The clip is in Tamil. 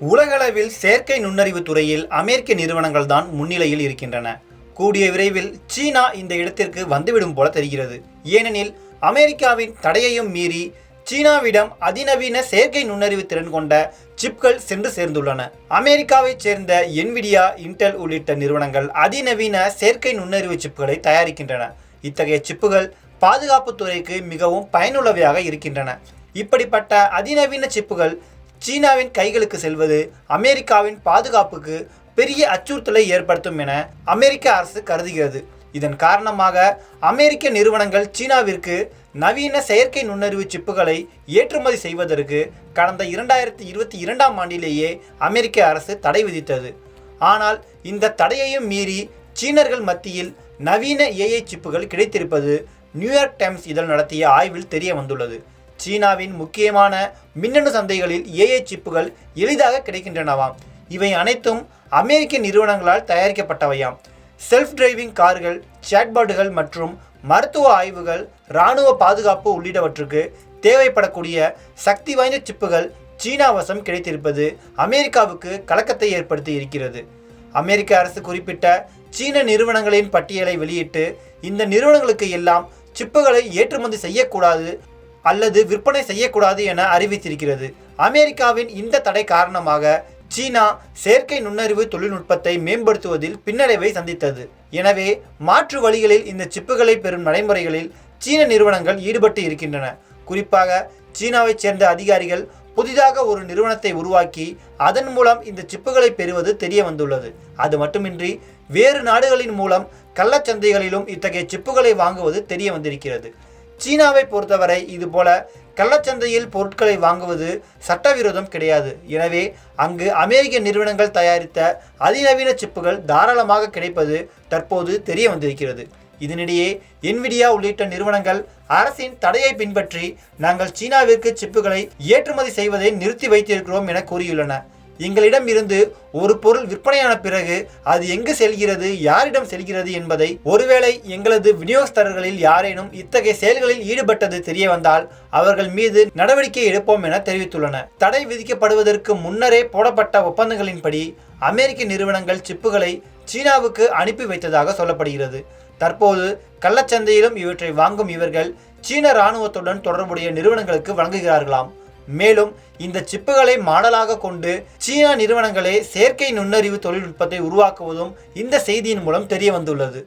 உலகளவில் செயற்கை நுண்ணறிவு துறையில் அமெரிக்க நிறுவனங்கள் தான் முன்னிலையில் இருக்கின்றன. கூடிய விரைவில் சீனா இந்த இடத்திற்கு வந்துவிடும் போல தெரிகிறது. ஏனெனில் அமெரிக்காவின் தடையையும் மீறி சீனாவிடம் அதிநவீன செயற்கை நுண்ணறிவு திறன் கொண்ட சிப்கள் சென்று சேர்ந்துள்ளன. அமெரிக்காவைச் சேர்ந்த என்விடியா இன்டெல் உள்ளிட்ட நிறுவனங்கள் அதிநவீன செயற்கை நுண்ணறிவு சிப்புகளை தயாரிக்கின்றன. இத்தகைய சிப்புகள் பாதுகாப்பு துறைக்கு மிகவும் பயனுள்ளவையாக இருக்கின்றன. இப்படிப்பட்ட அதிநவீன சிப்புகள் சீனாவின் கைகளுக்கு செல்வது அமெரிக்காவின் பாதுகாப்புக்கு பெரிய அச்சுறுத்தலை ஏற்படுத்தும் என அமெரிக்க அரசு கருதுகிறது. இதன் காரணமாக அமெரிக்க நிறுவனங்கள் சீனாவிற்கு நவீன செயற்கை நுண்ணறிவு சிப்புகளை ஏற்றுமதி செய்வதற்கு கடந்த இரண்டாயிரத்தி இருபத்தி இரண்டாம் ஆண்டிலேயே அமெரிக்க அரசு தடை விதித்தது. ஆனால் இந்த தடையையும் மீறி சீனர்கள் மத்தியில் நவீன ஏஐ சிப்புகள் கிடைத்திருப்பது நியூயார்க் டைம்ஸ் இதழ் நடத்திய ஆய்வில் தெரிய வந்துள்ளது. சீனாவின் முக்கியமான மின்னணு சந்தைகளில் ஏஐ சிப்புகள் எளிதாக கிடைக்கின்றனவாம். இவை அனைத்தும் அமெரிக்க நிறுவனங்களால் தயாரிக்கப்பட்டவையாம். செல்ஃப் டிரைவிங் கார்கள் சேட்பாட்டுகள் மற்றும் மருத்துவ ஆய்வுகள் இராணுவ பாதுகாப்பு உள்ளிட்டவற்றுக்கு தேவைப்படக்கூடிய சக்தி வாய்ந்த சிப்புகள் சீனா வசம் கிடைத்திருப்பது அமெரிக்காவுக்கு கலக்கத்தை ஏற்படுத்தி இருக்கிறது. அமெரிக்க அரசு குறிப்பிட்ட சீன நிறுவனங்களின் பட்டியலை வெளியிட்டு இந்த நிறுவனங்களுக்கு எல்லாம் சிப்புகளை ஏற்றுமதி செய்யக்கூடாது அல்லது விற்பனை செய்யக்கூடாது என அறிவித்திருக்கிறது. அமெரிக்காவின் இந்த தடை காரணமாக சீனா செயற்கை நுண்ணறிவு தொழில்நுட்பத்தை மேம்படுத்துவதில் பின்னடைவை சந்தித்தது. எனவே மாற்று வழிகளில் இந்த சிப்புகளை பெறும் நடைமுறைகளில் சீன நிறுவனங்கள் ஈடுபட்டு இருக்கின்றன. குறிப்பாக சீனாவைச் சேர்ந்த அதிகாரிகள் புதிதாக ஒரு நிறுவனத்தை உருவாக்கி அதன் மூலம் இந்த சிப்புகளை பெறுவது தெரிய வந்துள்ளது. அது மட்டுமின்றி வேறு நாடுகளின் மூலம் கள்ளச்சந்தைகளிலும் இத்தகைய சிப்புகளை வாங்குவது தெரிய வந்திருக்கிறது. சீனாவை பொறுத்தவரை இதுபோல கள்ளச்சந்தையில் பொருட்களை வாங்குவது சட்டவிரோதம் கிடையாது. எனவே அங்கு அமெரிக்க நிறுவனங்கள் தயாரித்த அதிநவீன சிப்புகள் தாராளமாக கிடைப்பது தற்போது தெரிய வந்திருக்கிறது. இதனிடையே என்விடியா உள்ளிட்ட நிறுவனங்கள் அரசின் தடையை பின்பற்றி நாங்கள் சீனாவிற்கு சிப்புகளை ஏற்றுமதி செய்வதை நிறுத்தி வைத்திருக்கிறோம் என கூறியுள்ளன. எங்களிடம் இருந்து ஒரு பொருள் விற்பனையான பிறகு அது எங்கு செல்கிறது யாரிடம் செல்கிறது என்பதை ஒருவேளை எங்களது விநியோகஸ்தரர்களில் யாரேனும் இத்தகைய செயல்களில் ஈடுபட்டது தெரிய வந்தால் அவர்கள் மீது நடவடிக்கை எடுப்போம் என தெரிவித்துள்ளன தடை விதிக்கப்படுவதற்கு முன்னரே போடப்பட்ட ஒப்பந்தங்களின்படி அமெரிக்க நிறுவனங்கள் சிப்புகளை சீனாவுக்கு அனுப்பி வைத்ததாக சொல்லப்படுகிறது. தற்போது கள்ளச்சந்தையிலும் இவற்றை வாங்கும் இவர்கள் சீன இராணுவத்துடன் தொடர்புடைய நிறுவனங்களுக்கு வழங்குகிறார்களாம். மேலும் இந்த சிப்புகளை மாடலாக கொண்டு சீனா நிறுவனங்களே செயற்கை நுண்ணறிவு தொழில்நுட்பத்தை உருவாக்குவதும் இந்த செய்தியின் மூலம் தெரிய வந்துள்ளது